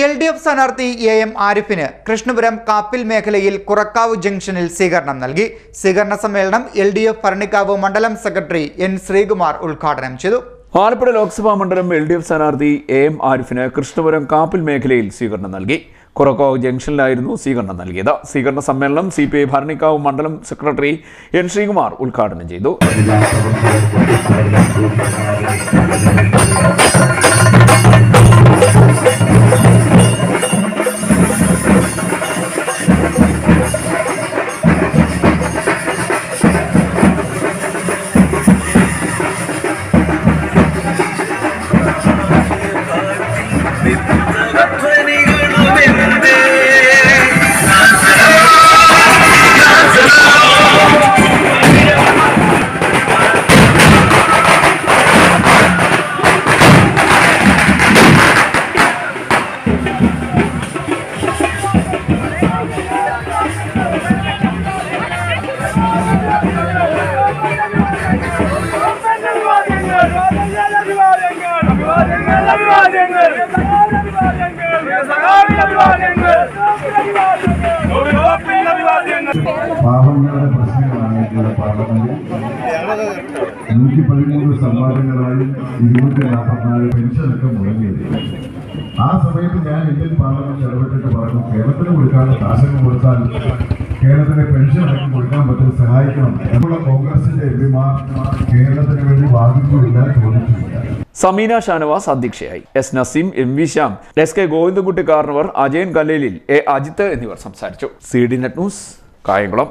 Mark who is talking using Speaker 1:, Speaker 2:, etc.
Speaker 1: L D F സ്ഥാനാർത്ഥി A M ആരിഫിന് കൃഷ്ണപുരം കാപ്പിൽ മേഖലയിൽ കുറക്കാവ് ജംഗ്ഷനിൽ സ്വീകരണം നൽകി. സ്വീകരണ സമ്മേളനം എൽ ഡി എഫ് ഭരണിക്കാവ് മണ്ഡലം സെക്രട്ടറി എൻ ശ്രീകുമാർ ഉദ്ഘാടനം ചെയ്തു.
Speaker 2: ആലപ്പുഴ ലോക്സഭാ മണ്ഡലം എൽ ഡി എഫ് സ്ഥാനാർത്ഥി എ എം ആരിഫിന് കൃഷ്ണപുരം കാപ്പിൽ മേഖലയിൽ സ്വീകരണം നൽകി. കുറക്കാവ് ജംഗ്ഷനിലായിരുന്നു സ്വീകരണം നൽകിയത്. സ്വീകരണ സമ്മേളനം സി പി ഐ ഭരണിക്കാവ് മണ്ഡലം സെക്രട്ടറി എൻ ശ്രീകുമാർ ഉദ്ഘാടനം ചെയ്തു. Hadi gelin, hadi gelin.
Speaker 3: പാവങ്ങളുടെ പ്രശ്നങ്ങളായിട്ടുള്ള പാർലമെന്റിൽ നൂറ്റി പതിമൂന്ന് സംവാദങ്ങളായും ഇരുന്നൂറ്റി നാൽപ്പത്തിനാല് പെൻഷനൊക്കെ മുടങ്ങിയത്. ആ സമയത്ത് ഞാൻ ഇന്ത്യൻ പാർലമെന്റ് ഇടപെട്ടിട്ട് പറഞ്ഞു കേരളത്തിന് കൊടുക്കാനുള്ള കാശൊക്കെ കൊടുത്താൽ കേരളത്തിലെ പെൻഷൻ അടക്കം കൊടുക്കാൻ പറ്റും സഹായിക്കണം. നമ്മുടെ കോൺഗ്രസിന്റെ എം പിമാർ കേരളത്തിന് വേണ്ടി വാദിച്ചുമില്ല ചോദിച്ചില്ല
Speaker 2: സമീന ഷാനവാസ് അധ്യക്ഷയായി. S Naseem M V Shyam S K Govindankutty Karnavar Ajayan Kallelil A Ajith എന്നിവർ സംസാരിച്ചു. C D Net News Kayamkulam.